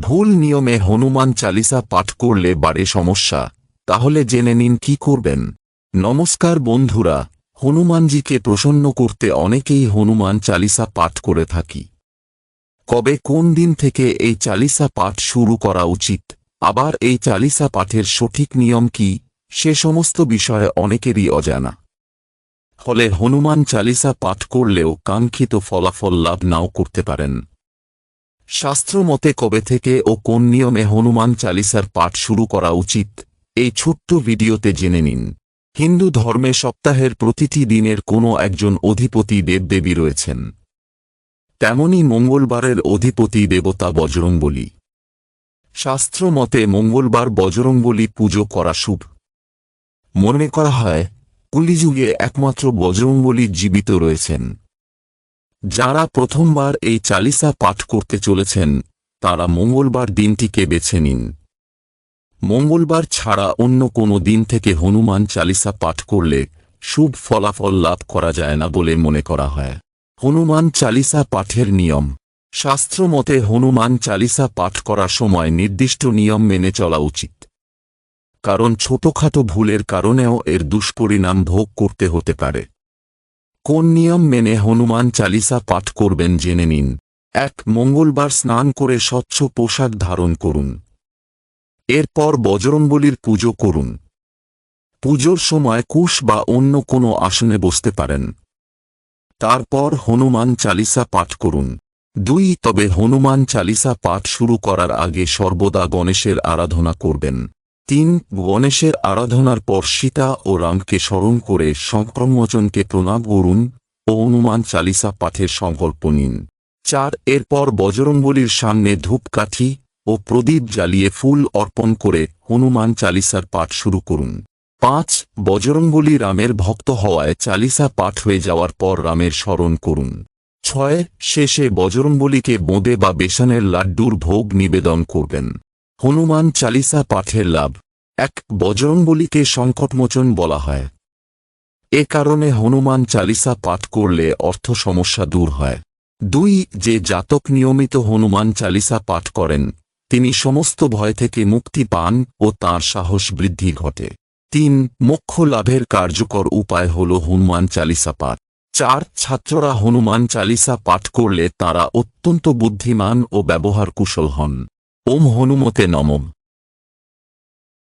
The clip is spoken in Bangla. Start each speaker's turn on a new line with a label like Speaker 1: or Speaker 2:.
Speaker 1: ভুল নিয়মে হনুমান চালিসা পাঠ করলে বাড়ে সমস্যা। তাহলে জেনে নিন কি করবেন। নমস্কার বন্ধুরা, হনুমানজিকে প্রসন্ন করতে অনেকেই হনুমান চালিসা পাঠ করে থাকি। কবে কোন দিন থেকে এই চালিসা পাঠ শুরু করা উচিত? আবার এই চালিসা পাঠের সঠিক নিয়ম কি? সে সমস্ত বিষয়ে অনেকেরই অজানা। ফলে হনুমান চালিসা পাঠ করলেও কাঙ্ক্ষিত ফলাফল লাভ নাও করতে পারেন। শাস্ত্র মতে কবে থেকে ও কোন নিয়মে হনুমান চালিসার পাঠ শুরু করা উচিত, এই ছোট্ট ভিডিওতে জেনে নিন। হিন্দু ধর্মে সপ্তাহের প্রতিটি দিনের কোনো একজন অধিপতি দেবদেবী রয়েছেন। তেমনি মঙ্গলবারের অধিপতি দেবতা বজরংবলী। শাস্ত্র মতে মঙ্গলবার বজরংবলী পুজো করা শুভ। মনে করা হয়, কলিযুগে একমাত্র বজরংবলী জীবিত রয়েছেন। যারা প্রথমবার এই চালিসা পাঠ করতে চলেছেন, তারা মঙ্গলবার দিনটিকে বেছে নিন। মঙ্গলবার ছাড়া অন্য কোনো দিন থেকে হনুমান চালিসা পাঠ করলে শুভ ফলাফল লাভ করা যায় না বলে মনে করা হয়। হনুমান চালিসা পাঠের নিয়ম। শাস্ত্র মতে হনুমান চালিসা পাঠ করার সময় নির্দিষ্ট নিয়ম মেনে চলা উচিত। কারণ ছোটখাটো ভুলের কারণেও এর দুষ্পরিণাম ভোগ করতে হতে পারে। কোন নিয়ম মেনে হনুমান চালিসা পাঠ করবেন জেনে নিন। এক, মঙ্গলবার স্নান করে স্বচ্ছ পোশাক ধারণ করুন। এরপর বজরংবলীর পুজো করুন। পুজোর সময় কুশ বা অন্য কোনো আসনে বসতে পারেন। তারপর হনুমান চালিসা পাঠ করুন। দুই, তবে হনুমান চালিসা পাঠ শুরু করার আগে সর্বদা গণেশের আরাধনা করবেন। তিন গণেশের আরাধনার পর সীতা ও রামকে স্মরণ করে সংক্রমোচনকে প্রণাম করুন ও হনুমান চালিসা পাঠের সংকল্প নিন। চার, এরপর বজরংবলীর সামনে ধূপকাঠি ও প্রদীপ জ্বালিয়ে ফুল অর্পণ করে হনুমান চালিসার পাঠ শুরু করুন। পাঁচ, বজরংবলী রামের ভক্ত হওয়ায় চালিসা পাঠ হয়ে যাওয়ার পর রামের স্মরণ করুন। ছয়, শেষে বজরংবলীকে বোঁদে বা বেসনের লাড্ডুর ভোগ নিবেদন করবেন। হনুমান চালিসা পাঠের লাভ। এক বজরংবলীকে সংকটমোচন বলা হয়। এ কারণে হনুমান চালিসা পাঠ করলে অর্থ সমস্যা দূর হয়। দুই, যে জাতক নিয়মিত হনুমান চালিসা পাঠ করেন, তিনি সমস্ত ভয় থেকে মুক্তি পান ও তার সাহস বৃদ্ধি ঘটে। তিন, মোক্ষ লাভের কার্যকর উপায় হল হনুমান চালিসা পাঠ। চার, ছাত্ররা হনুমান চালিসা পাঠ করলে তারা অত্যন্ত বুদ্ধিমান ও ব্যবহার কুশল হন। ওম হনুমতে নমঃ।